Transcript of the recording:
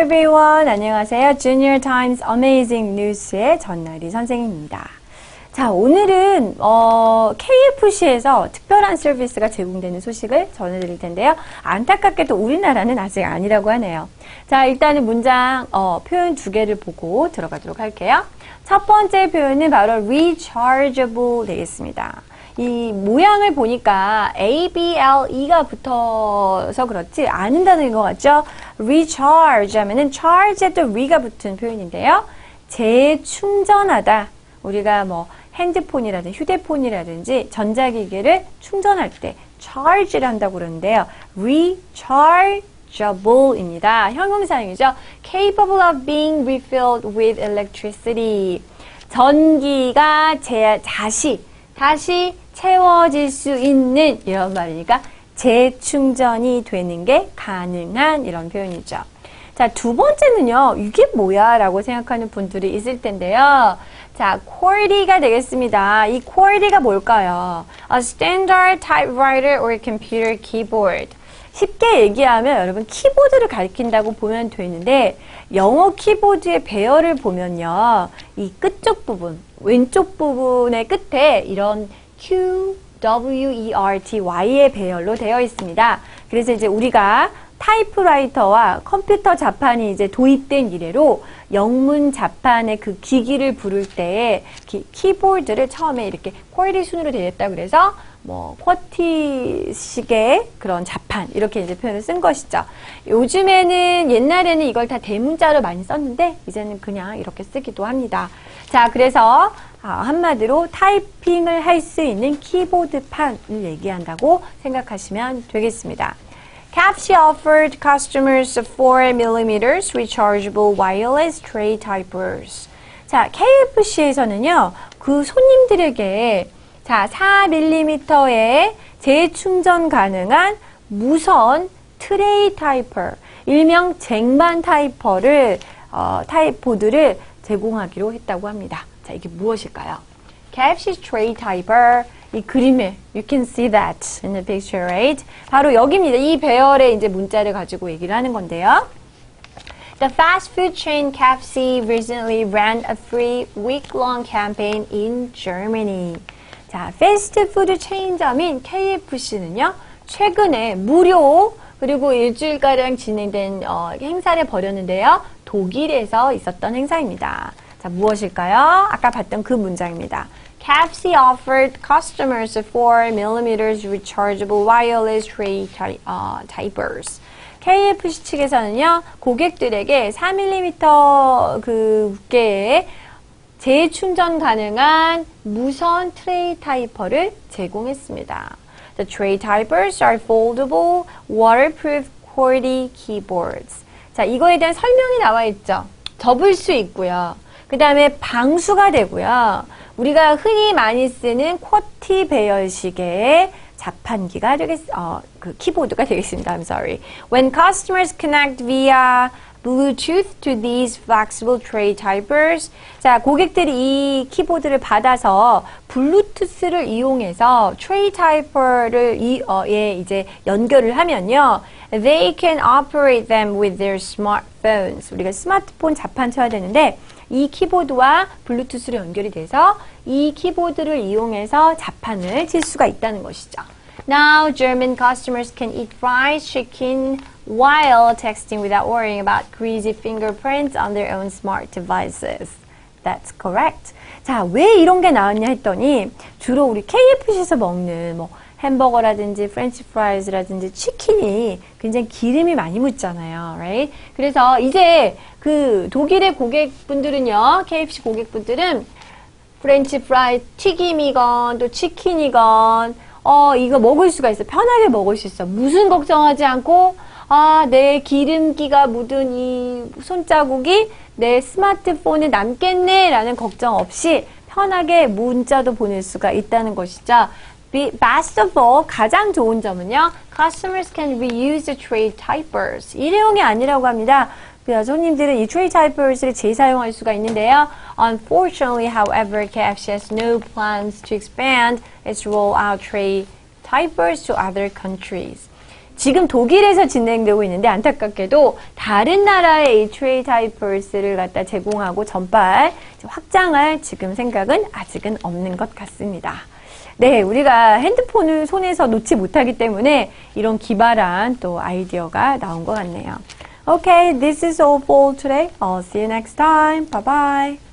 everyone. 안녕하세요. Junior Times Amazing News의 전나리 선생님입니다. 자, 오늘은 어, KFC에서 특별한 서비스가 제공되는 소식을 전해드릴 텐데요. 안타깝게도 우리나라는 아직 아니라고 하네요. 자, 일단은 문장 어, 표현 두 개를 보고 들어가도록 할게요. 첫 번째 표현은 바로 rechargeable 되겠습니다. 이 모양을 보니까 A, B, L, E가 붙어서 그렇지 않은 단어인 것 같죠? recharge 하면은 charge에 또 re가 붙은 표현인데요. 재충전하다. 우리가 뭐 핸드폰이라든지 휴대폰이라든지 전자기기를 충전할 때 charge를 한다고 그러는데요. rechargeable입니다. 형용사형이죠. capable of being refilled with electricity. 전기가 제, 다시, 다시 채워질 수 있는 이런 말이니까 재충전이 되는 게 가능한 이런 표현이죠. 자, 두 번째는요, 이게 뭐야? 라고 생각하는 분들이 있을 텐데요. 자, QWERTY가 되겠습니다. 이 QWERTY가 뭘까요? A standard typewriter or computer keyboard. 쉽게 얘기하면 여러분 키보드를 가리킨다고 보면 되는데 영어 키보드의 배열을 보면요. 이 끝쪽 부분, 왼쪽 부분의 끝에 이런 Q, W, E, R, T, Y의 배열로 되어 있습니다. 그래서 이제 우리가 타이프라이터와 컴퓨터 자판이 이제 도입된 이래로 영문 자판의 그 기기를 부를 때에 키, 키보드를 처음에 이렇게 퀄리 순으로 되어 있다 그래서 뭐 쿼티식의 그런 자판 이렇게 이제 표현을 쓴 것이죠. 요즘에는 옛날에는 이걸 다 대문자로 많이 썼는데 이제는 그냥 이렇게 쓰기도 합니다. 자, 그래서 아, 한마디로 타이핑을 할 수 있는 키보드판을 얘기한다고 생각하시면 되겠습니다. CAPC offered customers 4mm rechargeable wireless tray typers. 자, KFC에서는요, 그 손님들에게 자, 4mm의 재충전 가능한 무선 트레이 타이퍼, 일명 쟁반 타이퍼를, 어, 타이포드를 제공하기로 했다고 합니다. 자, 이게 무엇일까요? KFC tray typer. 이 그림에 you can see that in the picture, right? 바로 여기입니다. 이 배열의 이제 문자를 가지고 얘기를 하는 건데요. The fast food chain KFC recently ran a free week-long campaign in Germany. 자, 패스트푸드 체인점인 KFC는요, 최근에 무료 그리고 일주일가량 진행된 어, 행사를 벌였는데요. 독일에서 있었던 행사입니다. 자, 무엇일까요? 아까 봤던 그 문장입니다. KFC offered customers 4mm rechargeable wireless tray uh, typers. KFC 측에서는요, 고객들에게 4mm 그 두께의 재충전 가능한 무선 트레이 타이퍼를 제공했습니다. The tray typers are foldable, waterproof QWERTY keyboards. 자, 이거에 대한 설명이 나와 있죠. 접을 수 있고요. 그 다음에 방수가 되고요. 우리가 흔히 많이 쓰는 쿼티 배열식의 자판기가 되겠, 어, 그 키보드가 되겠습니다. I'm sorry. When customers connect via Bluetooth to these flexible tray typers. 자, 고객들이 이 키보드를 받아서 블루투스를 이용해서 트레이 타이퍼를 이, 어, 예, 이제 연결을 하면요. They can operate them with their smartphones. 우리가 스마트폰 자판 쳐야 되는데 이 키보드와 블루투스로 연결이 돼서 이 키보드를 이용해서 자판을 칠 수가 있다는 것이죠. Now German customers can eat fried chicken while texting without worrying about greasy fingerprints on their own smart devices. That's correct. 자, 왜 이런 게 나왔냐 했더니 주로 우리 KFC에서 먹는 뭐 햄버거라든지 프렌치 프라이즈라든지 치킨이 굉장히 기름이 많이 묻잖아요. Right? 그래서 이제 그 독일의 고객분들은요. KFC 고객분들은 프렌치 프라이 튀김이건 또 치킨이건 어 이거 먹을 수가 있어. 편하게 먹을 수 있어. 무슨 걱정하지 않고 아, 내 기름기가 묻은 이 손자국이 내 스마트폰에 남겠네 라는 걱정 없이 편하게 문자도 보낼 수가 있다는 것이죠. Best of all, 가장 좋은 점은요. Customers can reuse the tray typers. 일회용이 아니라고 합니다. 손님들은 이 tray typers를 재사용할 수가 있는데요. Unfortunately, however, KFC has no plans to expand its rollout tray typers to other countries. 지금 독일에서 진행되고 있는데 안타깝게도 다른 나라의 HA 다이퍼스를 갖다 제공하고 전발 확장할 지금 생각은 아직은 없는 것 같습니다. 네, 우리가 핸드폰을 손에서 놓지 못하기 때문에 이런 기발한 또 아이디어가 나온 것 같네요. Okay, this is all for today. I'll see you next time. Bye bye.